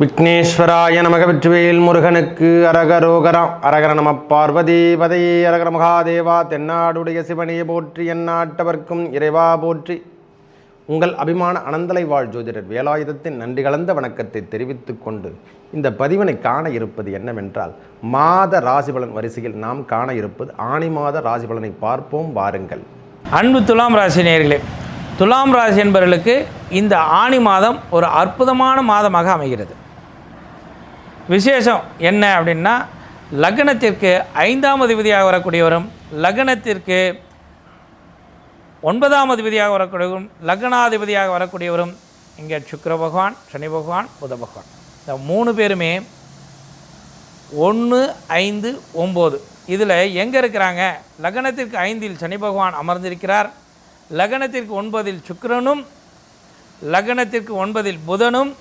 விக்னேஸ்வராய நமக வெற்றிவேல் முருகனுக்கு அரகரோகரம் அரகர நம பார்வதி பதையே அரகர மகாதேவா தென்னாடுடைய சிவனையை போற்றி எந்நாட்டவர்க்கும் இறைவா போற்றி. உங்கள் அபிமான அனந்தலை வாழ் ஜோதிடர் வேலாயுதத்தின் நன்றி கலந்த வணக்கத்தை தெரிவித்து கொண்டு இந்த பதிவினை காண இருப்பது என்னவென்றால் மாத ராசிபலன் வரிசையில் நாம் காண இருப்பது ஆணி மாத ராசிபலனை பார்ப்போம் வாருங்கள். அன்பு துலாம் ராசி நேர்களே துலாம் ராசி என்பவர்களுக்கு இந்த ஆணி மாதம் ஒரு அற்புதமான மாதமாக அமைகிறது. விசேஷம் என்ன அப்படின்னா லக்னத்திற்கு ஐந்தாம் அதிபதியாக வரக்கூடியவரும் லக்னத்திற்கு ஒன்பதாம் அதிபதியாக வரக்கூடியவரும் லக்னாதிபதியாக வரக்கூடியவரும் இங்கே சுக்கர பகவான் சனி பகவான் புத பகவான். இந்த மூணு பேருமே ஒன்று ஐந்து ஒம்பது. இதில் எங்கே இருக்கிறாங்க? லக்னத்திற்கு ஐந்தில் சனி பகவான் அமர்ந்திருக்கிறார். லக்னத்திற்கு ஒன்பதில் சுக்கரனும் லக்னத்திற்கு ஒன்பதில் புதனும்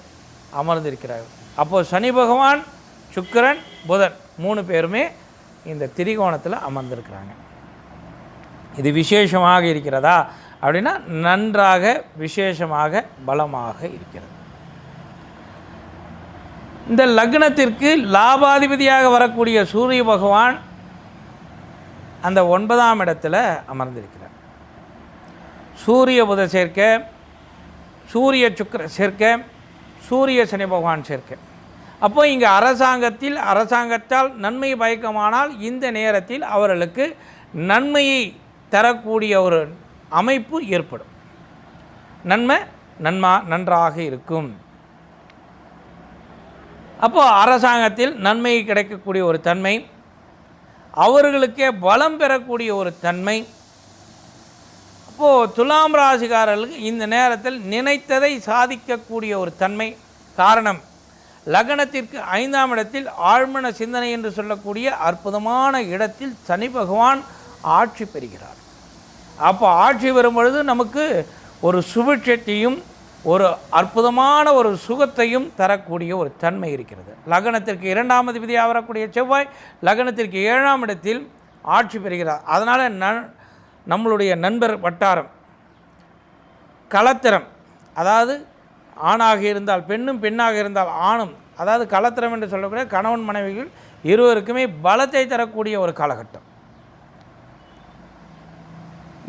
அமர்ந்திருக்கிறார்கள். அப்போது சனி பகவான் சுக்கிரன் புதன் மூணு பேருமே இந்த திரிகோணத்தில் அமர்ந்திருக்கிறாங்க. இது விசேஷமாக இருக்கிறதா? அப்படின்னா நன்றாக விசேஷமாக பலமாக இருக்கிறது. இந்த லக்னத்திற்கு லாபாதிபதியாக வரக்கூடிய சூரிய பகவான் அந்த ஒன்பதாம் இடத்துல அமர்ந்திருக்கிறார். சூரிய புத சேர்க்க சூரிய சுக்கிர சேர்க்கை சூரிய சனி பகவான் சேர்க்கை. அப்போ இங்கே அரசாங்கத்தில் அரசாங்கத்தால் நன்மை பயக்கமானால் இந்த நேரத்தில் அவர்களுக்கு நன்மையை தரக்கூடிய ஒரு அமைப்பு ஏற்படும். நன்மை நன்மா நன்றாக இருக்கும். அப்போது அரசாங்கத்தில் நன்மை கிடைக்கக்கூடிய ஒரு தன்மை அவர்களுக்கே பலம் பெறக்கூடிய ஒரு தன்மை அப்போது துலாம் ராசிக்காரர்களுக்கு இந்த நேரத்தில் நினைத்ததை சாதிக்கக்கூடிய ஒரு தன்மை காரணம் லக்னத்திற்கு ஐந்தாம் இடத்தில் ஆழ்மன சிந்தனை என்று சொல்லக்கூடிய அற்புதமான இடத்தில் சனி பகவான் ஆட்சி பெறுகிறார். அப்போ ஆட்சி வரும் பொழுது நமக்கு ஒரு சுபிட்சத்தையும் ஒரு அற்புதமான ஒரு சுகத்தையும் தரக்கூடிய ஒரு தன்மை இருக்கிறது. லக்னத்திற்கு இரண்டாம் அதிபதியாக வரக்கூடிய செவ்வாய் லக்னத்திற்கு ஏழாம் இடத்தில் ஆட்சி பெறுகிறார். அதனால் ந நம்மளுடைய நண்பர் வட்டாரம் கலத்திரம் அதாவது ஆணாக இருந்தால் பெண்ணும் பெண்ணாக இருந்தால் ஆணும் அதாவது கலத்திரம் என்று சொல்லக்கூடிய கணவன் மனைவிகள் இருவருக்குமே பலத்தை தரக்கூடிய ஒரு காலகட்டம்.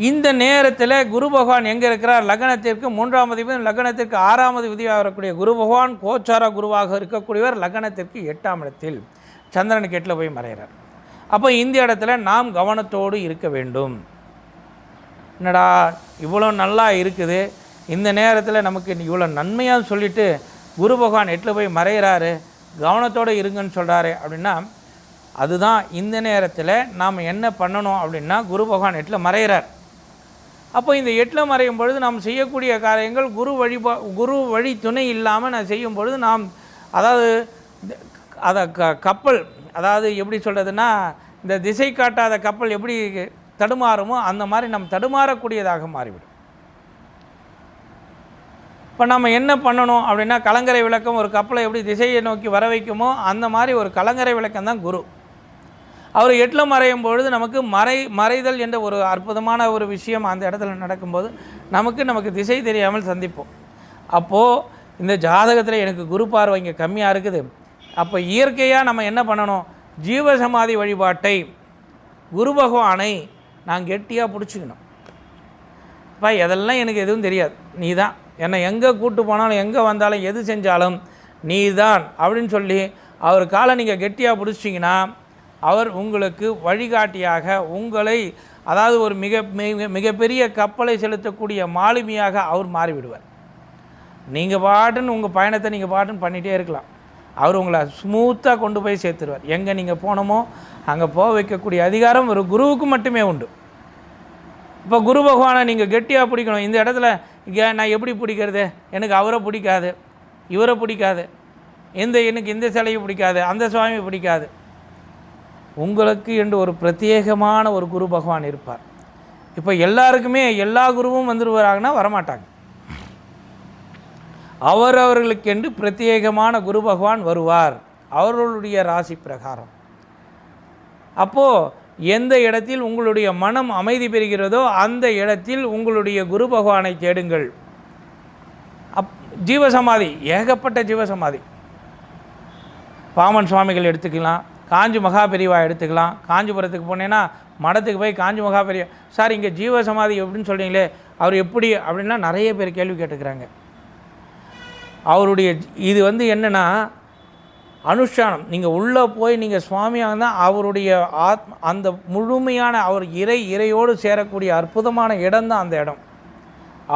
இந்த நேரத்தில் குரு பகவான் எங்கே இருக்கிறார்? லக்னத்திற்கு மூன்றாம் அதிபதி லக்னத்திற்கு ஆறாம் அதிபதியாக வரக்கூடிய குரு பகவான் கோச்சார குருவாக இருக்கக்கூடியவர் லக்னத்திற்கு எட்டாம் இடத்தில் சந்திரனுக்கு எட்டில் போய் மறைகிறார். அப்போ இந்த இடத்துல நாம் கவனத்தோடு இருக்க வேண்டும். என்னடா இவ்வளோ நல்லா இருக்குது. இந்த நேரத்தில் நமக்கு இவ்வளோ நன்மையாக சொல்லிட்டு குரு பகவான் எட்டில் போய் மறைகிறாரு கவனத்தோடு இருங்கன்னு சொல்கிறாரு அப்படின்னா அதுதான் இந்த நேரத்தில் நாம் என்ன பண்ணணும் அப்படின்னா குரு பகவான் எட்டில் மறைகிறார் அப்போ இந்த எட்டில் மறையும் பொழுது நாம் செய்யக்கூடிய காரியங்கள் குரு வழிபா குரு வழி துணை இல்லாமல் நான் செய்யும் பொழுது நாம் அதாவது அதை க கப்பல் அதாவது எப்படி சொல்கிறதுனா இந்த திசை காட்டாத கப்பல் எப்படி தடுமாறுமோ அந்த மாதிரி நம் தடுமாறக்கூடியதாக மாறிவிடும். இப்போ நம்ம என்ன பண்ணணும் அப்படின்னா கலங்கரை விளக்கம் ஒரு கப்பலை எப்படி திசையை நோக்கி வர வைக்குமோ அந்த மாதிரி ஒரு கலங்கரை விளக்கம் தான் குரு. அவர் எட்டில் மறையும் பொழுது நமக்கு மறை மறைதல் என்ற ஒரு அற்புதமான ஒரு விஷயம் அந்த இடத்துல நடக்கும்போது நமக்கு நமக்கு திசை தெரியாமல் சந்திப்போம். அப்போது இந்த ஜாதகத்தில் எனக்கு குரு பார்வை இங்கே கம்மியாக இருக்குது. அப்போ இயற்கையாக நம்ம என்ன பண்ணணும்? ஜீவசமாதி வழிபாட்டை குரு பகவானை நான் கெட்டியாக பிடிச்சிக்கணும். அப்பா இதெல்லாம் எனக்கு எதுவும் தெரியாது. நீ தான் என்னை எங்கே கூட்டு போனாலும் எங்கே வந்தாலும் எது செஞ்சாலும் நீ தான் அப்படின்னு சொல்லி அவர் காலை நீங்கள் கெட்டியாக பிடிச்சிட்டிங்கன்னா அவர் உங்களுக்கு வழிகாட்டியாக உங்களை அதாவது ஒரு மிக மிக மிகப்பெரிய கப்பலை செலுத்தக்கூடிய மாலுமியாக அவர் மாறிவிடுவார். நீங்கள் பாட்டுன்னு உங்கள் பயணத்தை நீங்கள் பாட்டுன்னு பண்ணிகிட்டே இருக்கலாம். அவர் உங்களை ஸ்மூத்தாக கொண்டு போய் சேர்த்துருவார். எங்கே நீங்கள் போனோமோ அங்கே போக வைக்கக்கூடிய அதிகாரம் ஒரு குருவுக்கு மட்டுமே உண்டு. இப்போ குரு பகவானை நீங்கள் கெட்டியாக பிடிக்கணும். இந்த இடத்துல நான் எப்படி பிடிக்கிறது? எனக்கு அவரை பிடிக்காது. இவரை பிடிக்காது. இந்த எனக்கு இந்த சிலையை பிடிக்காது. அந்த சுவாமி பிடிக்காது. உங்களுக்கு என்று ஒரு பிரத்யேகமான ஒரு குரு பகவான் இருப்பார். இப்போ எல்லாருக்குமே எல்லா குருவும் வந்துருவாங்கன்னா வரமாட்டாங்க. அவரவர்களுக்கென்று பிரத்யேகமான குரு பகவான் வருவார். அவர்களுடைய ராசி பிரகாரம். அப்போது எந்த இடத்தில் உங்களுடைய மனம் அமைதி பெறுகிறதோ அந்த இடத்தில் உங்களுடைய குரு பகவானை தேடுங்கள். அப் ஜீவசமாதி ஏகப்பட்ட ஜீவசமாதி. பாமன் சுவாமிகள் எடுத்துக்கலாம் காஞ்சி மகாபெரிவா எடுத்துக்கலாம். காஞ்சிபுரத்துக்கு போனேன்னா மடத்துக்கு போய் காஞ்சி மகாபெரிவா சார் இங்கே ஜீவ சமாதி எப்படின்னு சொல்கிறீங்களே அவர் எப்படி அப்படின்னா நிறைய பேர் கேள்வி கேட்டுக்கிறாங்க. அவருடைய இது வந்து என்னென்னா அனுஷ்டானம். நீங்கள் உள்ளே போய் நீங்கள் சுவாமியாக இருந்தால் அவருடைய ஆத்ம அந்த முழுமையான அவர் இறை இறையோடு சேரக்கூடிய அற்புதமான இடம் தான் அந்த இடம்.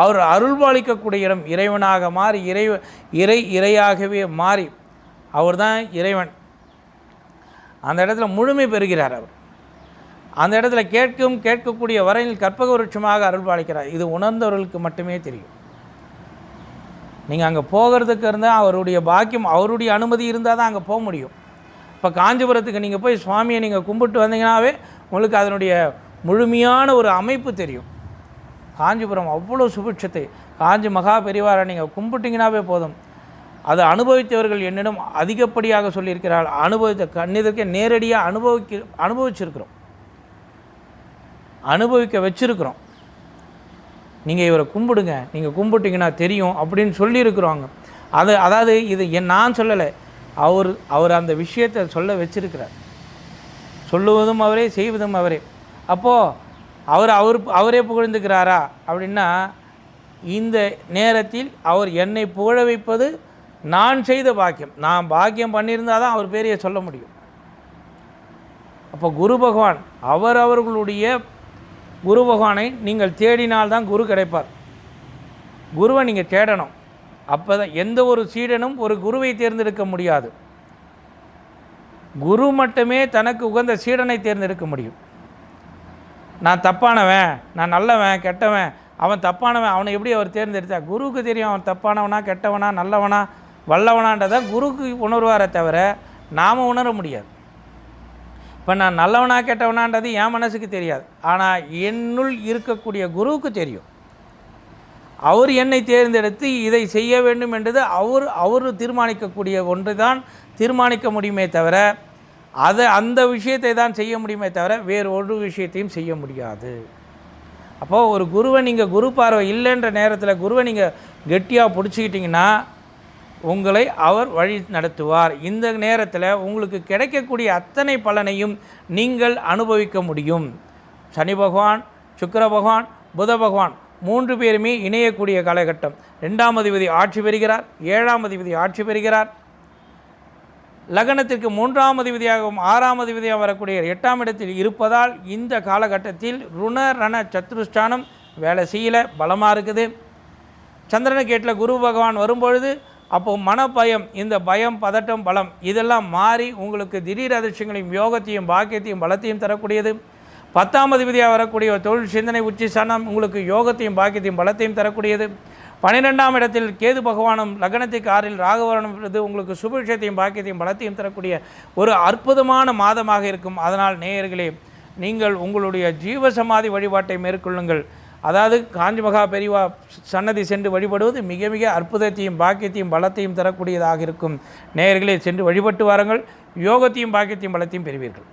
அவர் அருள்பாலிக்கக்கூடிய இடம் இறைவனாக மாறி இறை இறை இறையாகவே மாறி அவர் தான் இறைவன். அந்த இடத்துல முழுமை பெறுகிறார் அவர். அந்த இடத்துல கேட்கும் கேட்கக்கூடிய வரையில் கற்பக விருட்சமாக அருள்பாலிக்கிறார். இது உணர்ந்தவர்களுக்கு மட்டுமே தெரியும். நீங்கள் அங்கே போகிறதுக்கு இருந்தால் அவருடைய பாக்கியம் அவருடைய அனுமதி இருந்தால் தான் அங்கே போக முடியும். இப்போ காஞ்சிபுரத்துக்கு நீங்கள் போய் சுவாமியை நீங்கள் கும்பிட்டு வந்தீங்கன்னாவே உங்களுக்கு அதனுடைய முழுமையான ஒரு அமைப்பு தெரியும். காஞ்சிபுரம் அவ்வளோ சுபிட்சத்தை காஞ்சி மகா பெரிவாரை நீங்கள் கும்பிட்டிங்கனாவே போதும். அதை அனுபவித்தவர்கள் என்னிடம் அதிகப்படியாக சொல்லியிருக்கிறார்கள் அனுபவித்த கண்ணிதற்கே நேரடியாக அனுபவிக்க அனுபவிச்சிருக்கிறோம். அனுபவிக்க வச்சிருக்கிறோம். நீங்கள் இவரை கும்பிடுங்க. நீங்கள் கும்பிட்டீங்கன்னா தெரியும் அப்படின்னு சொல்லியிருக்கிறோங்க. அது அதாவது இது என் நான் சொல்லலை. அவர் அவர் அந்த விஷயத்தை சொல்ல வச்சிருக்கிறார். சொல்லுவதும் அவரே செய்வதும் அவரே. அப்போது அவர் அவர் அவரே புகழ்ந்துக்கிறாரா அப்படின்னா இந்த நேரத்தில் அவர் என்னை புகழ வைப்பது நான் செய்த பாக்கியம். நான் பாக்கியம் பண்ணியிருந்தால் தான் அவர் பேரையே சொல்ல முடியும். அப்போ குரு பகவான் அவர் அவர்களுடைய குரு பகவானை நீங்கள் தேடினால்தான் குரு கிடைப்பார். குருவை நீங்கள் தேடணும். அப்போ தான் எந்த ஒரு சீடனும் ஒரு குருவை தேர்ந்தெடுக்க முடியாது. குரு மட்டுமே தனக்கு உகந்த சீடனை தேர்ந்தெடுக்க முடியும். நான் தப்பானவன் நான் நல்லவன் கெட்டவன் அவன் தப்பானவன் அவனை எப்படி அவர் தேர்ந்தெடுத்தா குருவுக்கு தெரியும் அவன் தப்பானவனா கெட்டவனா நல்லவனா வல்லவனான்றதை குருக்கு உணர்வாரே தவிர நாம் உணர முடியாது. இப்போ நான் நல்லவனா கெட்டவனான்றது என் மனசுக்கு தெரியாது. ஆனால் என்னுள் இருக்கக்கூடிய குருவுக்கு தெரியும். அவர் என்னை தேர்ந்தெடுத்து இதை செய்ய வேண்டும் என்றது அவர் அவர் தீர்மானிக்கக்கூடிய ஒன்று தான் தீர்மானிக்க முடியுமே தவிர அதை அந்த விஷயத்தை தான் செய்ய முடியுமே தவிர வேறு ஒரு விஷயத்தையும் செய்ய முடியாது. அப்போது ஒரு குருவை நீங்கள் குரு பார்வை இல்லைன்ற நேரத்தில் குருவை நீங்கள் கெட்டியாக பிடிச்சிக்கிட்டிங்கன்னா உங்களை அவர் வழி நடத்துவார். இந்த நேரத்தில் உங்களுக்கு கிடைக்கக்கூடிய அத்தனை பலனையும் நீங்கள் அனுபவிக்க முடியும். சனி பகவான் சுக்கர பகவான் புத பகவான் மூன்று பேருமே இணையக்கூடிய காலகட்டம். ரெண்டாம் அதிபதி ஆட்சி பெறுகிறார் ஏழாம் அதிபதி ஆட்சி பெறுகிறார். லக்னத்திற்கு மூன்றாம் அதிபதியாகவும் ஆறாம் அதிபதியாக வரக்கூடிய எட்டாம் இடத்தில் இருப்பதால் இந்த காலகட்டத்தில் ருண ரண சத்ருஷ்டானம் வேலை செய்யல பலமாக இருக்குது. சந்திரனுக்கு எட்டில் குரு பகவான் வரும்பொழுது அப்போ மனப்பயம் இந்த பயம் பதட்டம் பலம் இதெல்லாம் மாறி உங்களுக்கு திடீர் அதிர்ஷ்டங்களையும் யோகத்தையும் பாக்கியத்தையும் பலத்தையும் தரக்கூடியது. பத்தாம் அதிபதியாக வரக்கூடிய தொழில் சிந்தனை உச்சி சனம் உங்களுக்கு யோகத்தையும் பாக்கியத்தையும் பலத்தையும் தரக்கூடியது. பன்னிரெண்டாம் இடத்தில் கேது பகவானும் லக்னத்துக்கு ஆறில் ராகவரணம் இது உங்களுக்கு சுபிஷத்தையும் பாக்கியத்தையும் பலத்தையும் தரக்கூடிய ஒரு அற்புதமான மாதமாக இருக்கும். அதனால் நேயர்களே நீங்கள் உங்களுடைய ஜீவ சமாதி வழிபாட்டை மேற்கொள்ளுங்கள். அதாவது காஞ்சி மகா பெரிவா சன்னதி சென்று வழிபடுவது மிக மிக அற்புதத்தையும் பாக்கியத்தையும் பலத்தையும் தரக்கூடியதாக இருக்கும். நேயர்களே சென்று வழிபட்டு வாருங்கள். யோகத்தையும் பாக்கியத்தையும் பலத்தையும் பெறுவீர்கள்.